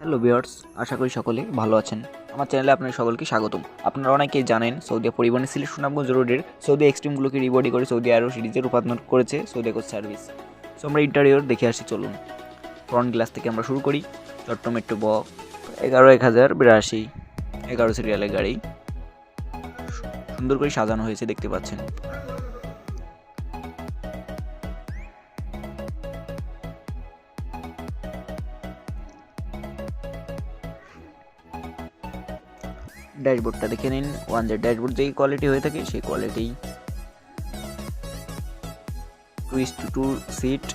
Hello বিয়ার্স আশা করি সকলে ভালো আছেন। আমার চ্যানেলে আপনাদের সকলকে স্বাগতম। আপনারা অনেকেই জানেন, সৌদি পরিবহনের সিলেট সুনামগঞ্জ রোডের সৌদি এক্সট্রিমগুলোকে রিবডি করে সৌদি আরও সিরিজে রূপান্তর করেছে সৌদি কোচ সার্ভিস। সো আমরা ইন্টারিয়র দেখে আসি, চলুন। ফ্রন্ট গ্লাস থেকে আমরা শুরু করি। চট্ট মেট্রো ব এগারো এক হাজার বিরাশি, এগারো সিরিয়ালের গাড়ি। সুন্দর করে সাজানো হয়েছে, দেখতে পাচ্ছেন। ড্যাশবোর্ডটা দেখে নিন। ওয়ান জেড ড্যাশবোর্ড যেই কোয়ালিটি হয়ে থাকে, সেই quality twist to seat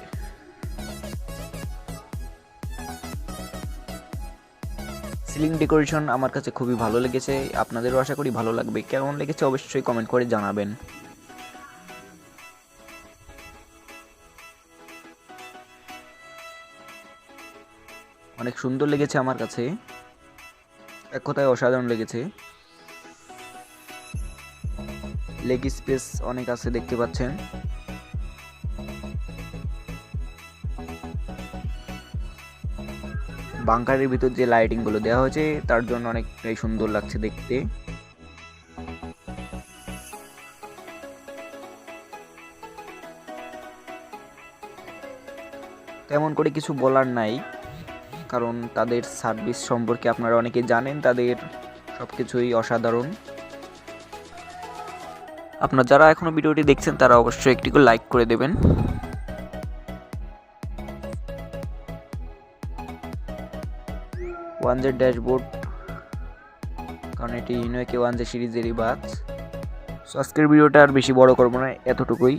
ceiling decoration আমার কাছে খুবই ভালো লেগেছে, আপনাদেরও আশা করি ভালো লাগবে। কেমন লেগেছে অবশ্যই কমেন্ট করে জানাবেন। অনেক সুন্দর লেগেছে আমার কাছে। এক কথায় অসাধারণ লেগেছে। লেগ স্পেস অনেক আছে দেখতে পাচ্ছেন। বাংকারের ভিতর যে লাইটিংগুলো দেওয়া হয়েছে, তার জন্য অনেকটাই সুন্দর লাগছে দেখতে। তেমন করে কিছু বলার নাই। কারণ তাদের সার্ভিস সম্পর্কে আপনারা অনেকে জানেন, তাদের সব কিছুই অসাধারণ। আপনার যারা এখনও ভিডিওটি দেখছেন, তারা অবশ্যই একটি করে লাইক করে দেবেন। ওয়ান জেড ড্যাশবোর্ড, কারণ এটি ইনোকে ওয়ান জে সিরিজেরই বাস সো আজকের ভিডিওটা আর বেশি বড় করব না, এতটুকুই।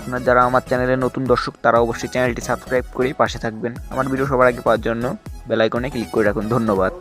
আপনার যারা আমার চ্যানেলে নতুন দর্শক, তারা অবশ্যই চ্যানেলটি সাবস্ক্রাইব করে পাশে থাকবেন। আমার ভিডিও সবার আগে পাওয়ার জন্য বেলাইকনে ক্লিক করে রাখুন। ধন্যবাদ।